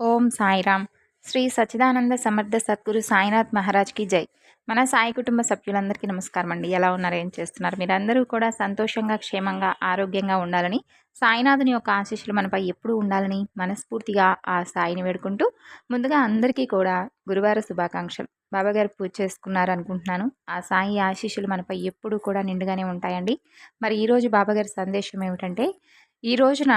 ఓం సాయిరామ్. శ్రీ సచ్చిదానంద సమర్థ సద్గురు సాయినాథ్ మహారాజ్కి జై. మన సాయి కుటుంబ సభ్యులందరికీ నమస్కారం అండి. ఎలా ఉన్నారు? ఏం చేస్తున్నారు? మీరందరూ కూడా సంతోషంగా క్షేమంగా ఆరోగ్యంగా ఉండాలని సాయినాథుని యొక్క ఆశీస్సులు మనపై ఎప్పుడూ ఉండాలని మనస్ఫూర్తిగా ఆ సాయిని వేడుకుంటూ ముందుగా అందరికీ కూడా గురువార శుభాకాంక్షలు. బాబాగారు పూజ చేసుకున్నారు అనుకుంటున్నాను. ఆ సాయి ఆశీస్సులు మనపై ఎప్పుడూ కూడా నిండుగానే ఉంటాయండి. మరి ఈరోజు బాబాగారి సందేశం ఏమిటంటే ఈ రోజున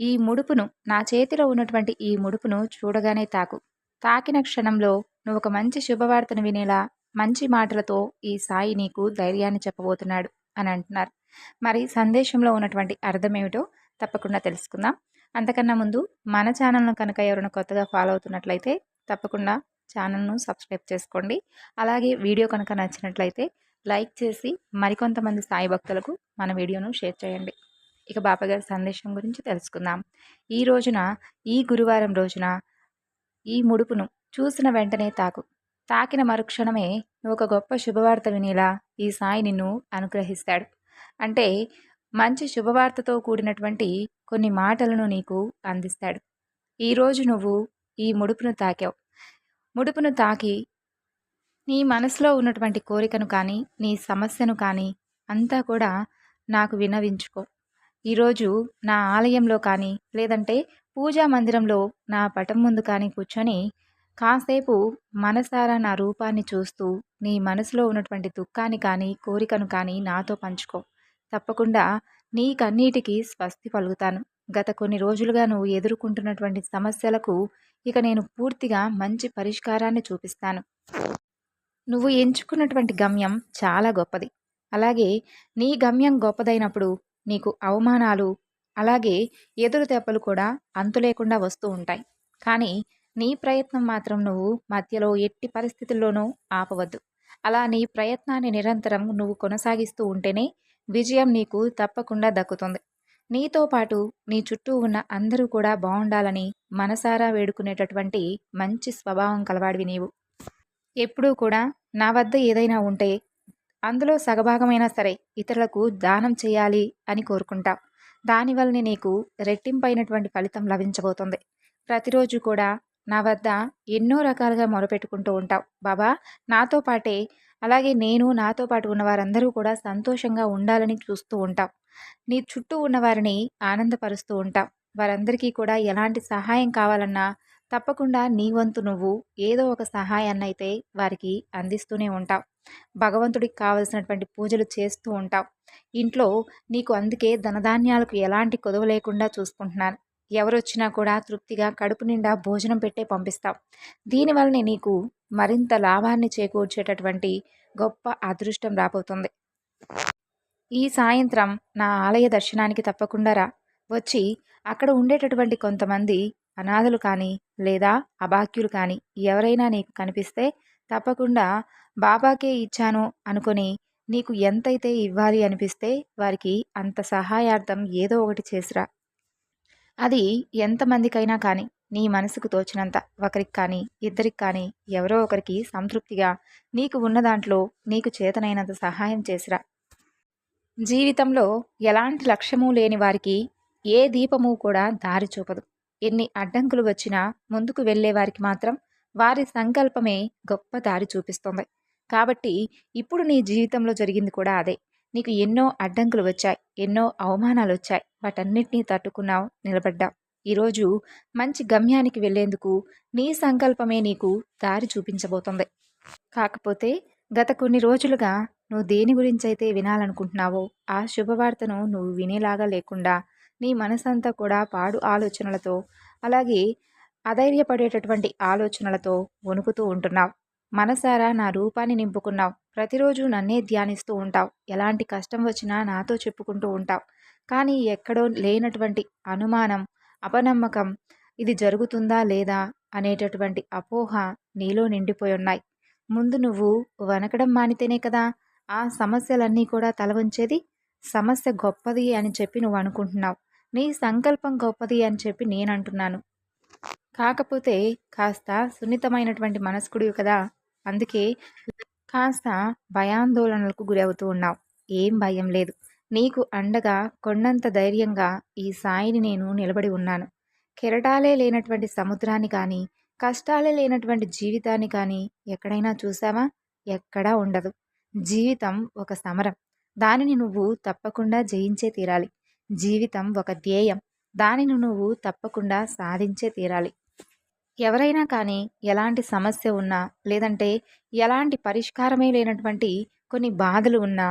ఈ ముడుపును నా చేతిలో ఉన్నటువంటి ఈ ముడుపును చూడగానే తాకు. తాకిన క్షణంలో నువ్వు ఒక మంచి శుభవార్తను వినేలా మంచి మాటలతో ఈ సాయి నీకు ధైర్యాన్ని చెప్పబోతున్నాడు అని అంటున్నారు. మరి సందేశంలో ఉన్నటువంటి అర్థం ఏమిటో తప్పకుండా తెలుసుకుందాం. అంతకన్నా ముందు మన ఛానల్ను కనుక ఎవరైనా కొత్తగా ఫాలో అవుతున్నట్లయితే తప్పకుండా ఛానల్ను సబ్స్క్రైబ్ చేసుకోండి. అలాగే వీడియో కనుక నచ్చినట్లయితే లైక్ చేసి మరికొంతమంది సాయి భక్తులకు మన వీడియోను షేర్ చేయండి. ఇక బాబాగారి సందేశం గురించి తెలుసుకుందాం. ఈ రోజున ఈ గురువారం రోజున ఈ ముడుపును చూసిన వెంటనే తాకు. తాకిన మరుక్షణమే నువ్వు ఒక గొప్ప శుభవార్త వినేలా ఈ సాయి నిన్ను అనుగ్రహిస్తాడు. అంటే మంచి శుభవార్తతో కూడినటువంటి కొన్ని మాటలను నీకు అందిస్తాడు. ఈరోజు నువ్వు ఈ ముడుపును తాకావు. ముడుపును తాకి నీ మనసులో ఉన్నటువంటి కోరికను కానీ నీ సమస్యను కానీ అంతా కూడా నాకు వినవించుకో. ఈరోజు నా ఆలయంలో కానీ లేదంటే పూజా మందిరంలో నా పటం ముందు కానీ కూర్చొని కాసేపు మనసారా నా రూపాన్ని చూస్తూ నీ మనసులో ఉన్నటువంటి దుఃఖాన్ని కానీ కోరికను కానీ నాతో పంచుకో. తప్పకుండా నీ కన్నీటికి స్వస్తి పలుకుతాను. గత కొన్ని రోజులుగా నువ్వు ఎదుర్కొంటున్నటువంటి సమస్యలకు ఇక నేను పూర్తిగా మంచి పరిష్కారాన్ని చూపిస్తాను. నువ్వు ఎంచుకున్నటువంటి గమ్యం చాలా గొప్పది. అలాగే నీ గమ్యం గొప్పదైనప్పుడు నీకు అవమానాలు అలాగే ఎదురు దెబ్బలు కూడా అంతు లేకుండా వస్తూ ఉంటాయి. కానీ నీ ప్రయత్నం మాత్రం నువ్వు మధ్యలో ఎట్టి పరిస్థితుల్లోనూ ఆపవద్దు. అలా నీ ప్రయత్నాన్ని నిరంతరం నువ్వు కొనసాగిస్తూ ఉంటేనే విజయం నీకు తప్పకుండా దక్కుతుంది. నీతో పాటు నీ చుట్టూ ఉన్న అందరూ కూడా బాగుండాలని మనసారా వేడుకునేటటువంటి మంచి స్వభావం కలవాడివి నీవు. ఎప్పుడూ కూడా నా వద్ద ఏదైనా ఉంటే అందులో సగభాగమైనా సరే ఇతరులకు దానం చేయాలి అని కోరుకుంటావు దానివల్లనే నీకు రెట్టింపైనటువంటి ఫలితం లభించబోతుంది. ప్రతిరోజు కూడా నా వద్ద ఎన్నో రకాలుగా మొరపెట్టుకుంటూ ఉంటావు. బాబా నాతో పాటే అలాగే నేను నాతో పాటు ఉన్న వారందరూ కూడా సంతోషంగా ఉండాలని చూస్తూ ఉంటాం నీ చుట్టూ ఉన్న వారిని ఆనందపరుస్తూ ఉంటాం వారందరికీ కూడా ఎలాంటి సహాయం కావాలన్నా తప్పకుండా నీ వంతు నువ్వు ఏదో ఒక సహాయాన్ని అయితే వారికి అందిస్తూనే ఉంటావు. భగవంతుడికి కావలసినటువంటి పూజలు చేస్తూ ఉంటావు. ఇంట్లో నీకు అందుకే ధనధాన్యాలకు ఎలాంటి కొదవ లేకుండా చూసుకుంటున్నాను. ఎవరొచ్చినా కూడా తృప్తిగా కడుపు నిండా భోజనం పెట్టే పంపిస్తావు. దీనివల్లనే నీకు మరింత లాభాన్ని చేకూర్చేటటువంటి గొప్ప అదృష్టం రాబోతుంది. ఈ సాయంత్రం నా ఆలయ దర్శనానికి తప్పకుండా రా. వచ్చి అక్కడ ఉండేటటువంటి కొంతమంది అనాథలు కానీ లేదా అబాక్యులు కానీ ఎవరైనా నీకు కనిపిస్తే తప్పకుండా బాబాకే ఇచ్చాను అనుకొని నీకు ఎంతైతే ఇవ్వాలి అనిపిస్తే వారికి అంత సహాయార్థం ఏదో ఒకటి చేసిరా. అది ఎంతమందికైనా కానీ నీ మనసుకు తోచినంత ఒకరికి కానీ ఇద్దరికి కానీ ఎవరో ఒకరికి సంతృప్తిగా నీకు ఉన్న దాంట్లో నీకు చేతనైనంత సహాయం చేసిరా. జీవితంలో ఎలాంటి లక్ష్యము లేని వారికి ఏ దీపము కూడా దారి చూపదు. ఎన్ని అడ్డంకులు వచ్చినా ముందుకు వెళ్ళేవారికి మాత్రం వారి సంకల్పమే గొప్ప దారి చూపిస్తుంది. కాబట్టి ఇప్పుడు నీ జీవితంలో జరిగింది కూడా అదే. నీకు ఎన్నో అడ్డంకులు వచ్చాయి ఎన్నో అవమానాలు వచ్చాయి వాటన్నిటినీ తట్టుకున్నావు నిలబడ్డావు. ఈరోజు మంచి గమ్యానికి వెళ్ళేందుకు నీ సంకల్పమే నీకు దారి చూపించబోతుంది. కాకపోతే గత కొన్ని రోజులుగా నువ్వు దేని గురించి అయితే వినాలనుకుంటున్నావో ఆ శుభవార్తను నువ్వు వినేలాగా లేకుండా నీ మనసంతా కూడా పాడు ఆలోచనలతో అలాగే అధైర్యపడేటటువంటి ఆలోచనలతో వణుకుతూ ఉంటున్నావు. మనసారా నా రూపాన్ని నింపుకున్నావు. ప్రతిరోజు నన్నే ధ్యానిస్తూ ఉంటావు. ఎలాంటి కష్టం వచ్చినా నాతో చెప్పుకుంటూ ఉంటావు. కానీ ఎక్కడో లేనటువంటి అనుమానం అపనమ్మకం ఇది జరుగుతుందా లేదా అనేటటువంటి అపోహ నీలో నిండిపోయి ఉన్నాయి ముందు నువ్వు వనకడం మానితేనే కదా ఆ సమస్యలన్నీ కూడా తలవంచేది? సమస్య గొప్పది అని చెప్పి నువ్వు అనుకుంటున్నావు. నీ సంకల్పం గొప్పది అని చెప్పి నేను అంటున్నాను. కాకపోతే కాస్త సున్నితమైనటువంటి మనస్కుడివి కదా. అందుకే కాస్త భయాందోళనలకు గురవుతూ ఉన్నావు. ఏం భయం లేదు. నీకు అండగా కొండంత ధైర్యంగా ఈ సాయిని నేను నిలబడి ఉన్నాను. కెరటాలే లేనటువంటి సముద్రాన్ని కానీ కష్టాలే లేనటువంటి జీవితాన్ని కానీ ఎక్కడైనా చూసావా? ఎక్కడా ఉండదు. జీవితం ఒక సమరం. దానిని నువ్వు తప్పకుండా జయించే తీరాలి. జీవితం ఒక ధ్యేయం. దానిని నువ్వు తప్పకుండా సాధించే తీరాలి. ఎవరైనా కానీ ఎలాంటి సమస్య ఉన్నా లేదంటే ఎలాంటి పరిష్కారమే లేనటువంటి కొన్ని బాధలు ఉన్నా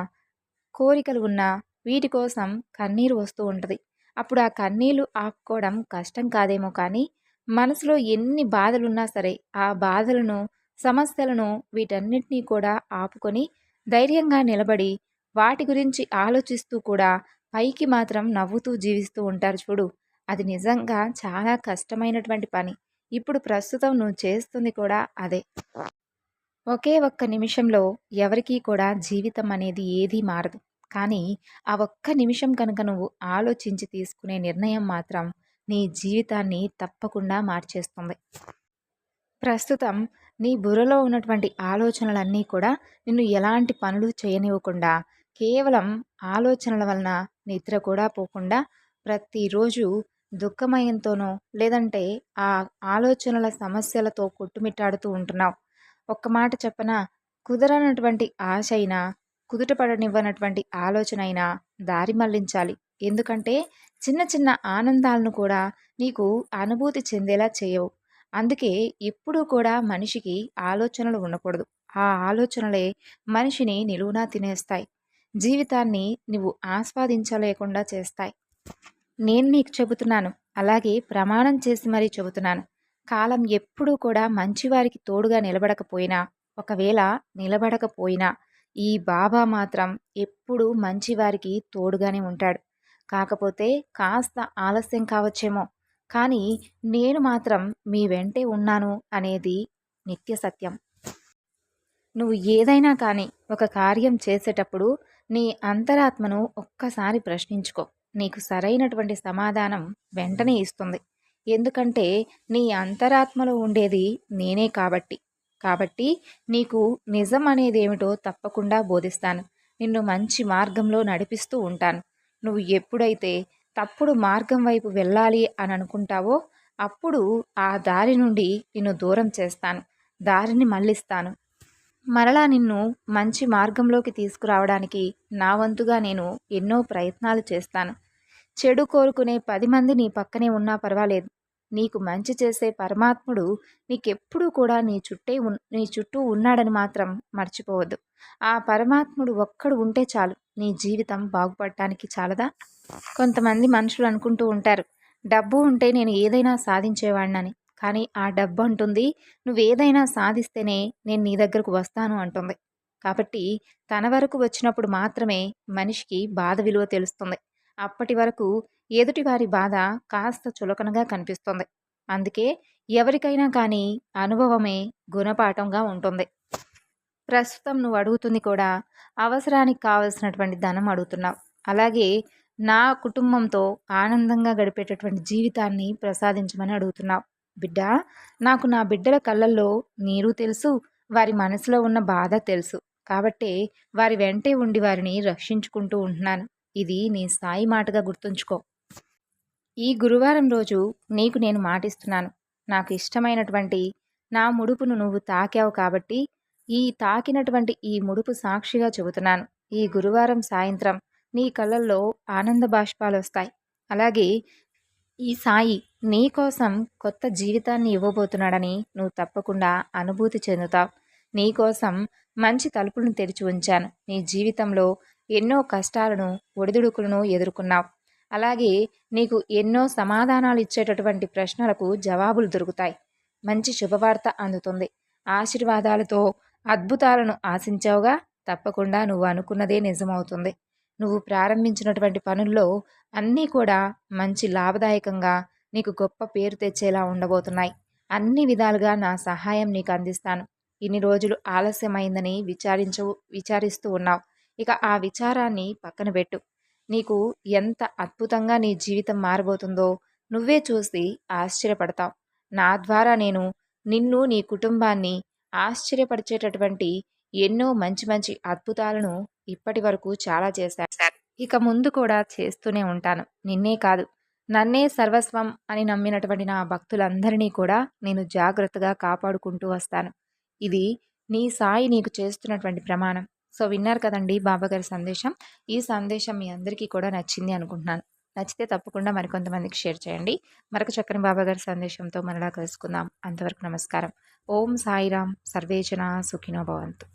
కోరికలు ఉన్నా వీటి కోసం కన్నీరు వస్తూ ఉంటుంది. అప్పుడు ఆ కన్నీళ్ళు ఆపుకోవడం కష్టం కాదేమో కానీ మనసులో ఎన్ని బాధలున్నా సరే ఆ బాధలను సమస్యలను వీటన్నిటినీ కూడా ఆపుకొని ధైర్యంగా నిలబడి వాటి గురించి ఆలోచిస్తూ కూడా పైకి మాత్రం నవ్వుతూ జీవిస్తూ ఉంటారు చూడు. అది నిజంగా చాలా కష్టమైనటువంటి పని. ఇప్పుడు ప్రస్తుతం నువ్వు చేస్తుంది కూడా అదే. ఒకే ఒక్క నిమిషంలో ఎవరికీ కూడా జీవితం అనేది ఏదీ మారదు. కానీ ఆ ఒక్క నిమిషం కనుక నువ్వు ఆలోచించి తీసుకునే నిర్ణయం మాత్రం నీ జీవితాన్ని తప్పకుండా మార్చేస్తుంది. ప్రస్తుతం నీ బుర్రలో ఉన్నటువంటి ఆలోచనలన్నీ కూడా నిన్ను ఎలాంటి పనులు చేయనివ్వకుండా కేవలం ఆలోచనల వలన నిద్ర కూడా పోకుండా ప్రతిరోజు దుఃఖమయంతోనో లేదంటే ఆ ఆలోచనల సమస్యలతో కొట్టుమిట్టాడుతూ ఉంటున్నావు. ఒక్క మాట చెప్పన? కుదరనటువంటి ఆశ అయినా కుదుటపడనివ్వనటువంటి ఆలోచన అయినా దారి మళ్ళించాలి. ఎందుకంటే చిన్న చిన్న ఆనందాలను కూడా నీకు అనుభూతి చెందేలా చేయవు. అందుకే ఎప్పుడూ కూడా మనిషికి ఆలోచనలు ఉండకూడదు. ఆ ఆలోచనలే మనిషిని నిలువునా తినేస్తాయి. జీవితాన్ని నువ్వు ఆస్వాదించలేకుండా చేస్తాయి. నేను నీకు చెబుతున్నాను అలాగే ప్రమాణం చేసి మరీ చెబుతున్నాను. కాలం ఎప్పుడూ కూడా మంచివారికి తోడుగా నిలబడకపోయినా ఒకవేళ నిలబడకపోయినా ఈ బాబా మాత్రం ఎప్పుడూ మంచివారికి తోడుగానే ఉంటాడు. కాకపోతే కాస్త ఆలస్యం కావచ్చేమో కానీ నేను మాత్రం మీ వెంటే ఉన్నాను అనేది నిత్య సత్యం. నువ్వు ఏదైనా కానీ ఒక కార్యం చేసేటప్పుడు నీ అంతరాత్మను ఒక్కసారి ప్రశ్నించుకో. నీకు సరైనటువంటి సమాధానం వెంటనే ఇస్తుంది. ఎందుకంటే నీ అంతరాత్మలో ఉండేది నేనే కాబట్టి. కాబట్టి నీకు నిజం అనేది ఏమిటో తప్పకుండా బోధిస్తాను. నిన్ను మంచి మార్గంలో నడిపిస్తూ ఉంటాను. నువ్వు ఎప్పుడైతే తప్పుడు మార్గం వైపు వెళ్ళాలి అని అనుకుంటావో అప్పుడు ఆ దారి నుండి నిన్ను దూరం చేస్తాను. దారిని మళ్ళిస్తాను. మరలా నిన్ను మంచి మార్గంలోకి తీసుకురావడానికి నా వంతుగా నేను ఎన్నో ప్రయత్నాలు చేస్తాను. చెడు కోరుకునే పది మంది నీ పక్కనే ఉన్నా పర్వాలేదు. నీకు మంచి చేసే పరమాత్ముడు నీకెప్పుడూ కూడా నీ చుట్టే ఉన్ నీ చుట్టూ ఉన్నాడని మాత్రం మర్చిపోవద్దు. ఆ పరమాత్ముడు ఒక్కడు ఉంటే చాలు. నీ జీవితం బాగుపడటానికి చాలదా? కొంతమంది మనుషులు అనుకుంటూ ఉంటారు. డబ్బు ఉంటే నేను ఏదైనా సాధించేవాడినని కానీ ఆ డబ్బు అంటుంది నువ్వేదైనా సాధిస్తేనే నేను నీ దగ్గరకు వస్తాను అంటుంది. కాబట్టి తన వరకు వచ్చినప్పుడు మాత్రమే మనిషికి బాధ విలువ తెలుస్తుంది. అప్పటి వరకు ఎదుటివారి బాధ కాస్త చులకనగా కనిపిస్తుంది. అందుకే ఎవరికైనా కానీ అనుభవమే గుణపాఠంగా ఉంటుంది. ప్రస్తుతం నువ్వు అడుగుతుంది కూడా అవసరానికి కావలసినటువంటి ధనం అడుగుతున్నావు. అలాగే నా కుటుంబంతో ఆనందంగా గడిపేటటువంటి జీవితాన్ని ప్రసాదించమని అడుగుతున్నావు. బిడ్డ నాకు నా బిడ్డల కళ్ళల్లో నీరు తెలుసు వారి మనసులో ఉన్న బాధ తెలుసు. కాబట్టే వారి వెంటే ఉండి వారిని రక్షించుకుంటూ ఉంటున్నాను. ఇది నీ స్థాయి మాటగా గుర్తుంచుకో. ఈ గురువారం రోజు నీకు నేను మాటిస్తున్నాను. నాకు ఇష్టమైనటువంటి నా ముడుపును నువ్వు తాకావు కాబట్టి ఈ తాకినటువంటి ఈ ముడుపు సాక్షిగా చెబుతున్నాను. ఈ గురువారం సాయంత్రం నీ కళ్ళల్లో ఆనంద బాష్పాలు వస్తాయి. అలాగే ఈ సాయి నీ కోసం కొత్త జీవితాన్ని ఇవ్వబోతున్నాడని నువ్వు తప్పకుండా అనుభూతి చెందుతావు. నీ కోసం మంచి తలుపులను తెరిచి ఉంచాను. నీ జీవితంలో ఎన్నో కష్టాలను ఒడిదుడుకులను ఎదుర్కొన్నావు. అలాగే నీకు ఎన్నో సమాధానాలు ఇచ్చేటటువంటి ప్రశ్నలకు జవాబులు దొరుకుతాయి. మంచి శుభవార్త అందుతుంది. ఆశీర్వాదాలతో అద్భుతాలను ఆశించావుగా తప్పకుండా నువ్వు అనుకున్నదే నిజమవుతుంది. నువ్వు ప్రారంభించినటువంటి పనుల్లో అన్నీ కూడా మంచి లాభదాయకంగా నీకు గొప్ప పేరు తెచ్చేలా ఉండబోతున్నాయి. అన్ని విధాలుగా నా సహాయం నీకు అందిస్తాను. ఇన్ని రోజులు ఆలస్యమైందని విచారించు విచారిస్తూ ఉన్నావు. ఇక ఆ విచారాన్ని పక్కన పెట్టు. నీకు ఎంత అద్భుతంగా నీ జీవితం మారబోతుందో నువ్వే చూసి ఆశ్చర్యపడతావు. నా ద్వారా నేను నిన్ను నీ కుటుంబాన్ని ఆశ్చర్యపరిచేటటువంటి ఎన్నో మంచి మంచి అద్భుతాలను ఇప్పటి వరకు చాలా చేశాను ఇక ముందు కూడా చేస్తూనే ఉంటాను. నిన్నే కాదు. నన్నే సర్వస్వం అని నమ్మినటువంటి నా భక్తులందరినీ కూడా నేను జాగ్రత్తగా కాపాడుకుంటూ వస్తాను. ఇది నీ సాయి నీకు చేస్తున్నటువంటి ప్రమాణం. సో విన్నారు కదండి బాబాగారి సందేశం. ఈ సందేశం మీ అందరికీ కూడా నచ్చింది అనుకుంటున్నాను. నచ్చితే తప్పకుండా మరికొంతమందికి షేర్ చేయండి. మరొక చక్కని బాబాగారి సందేశంతో మరలా కలుసుకుందాం. అంతవరకు నమస్కారం. ఓం సాయిరామ్ సర్వేజన సుఖినో భవంతు.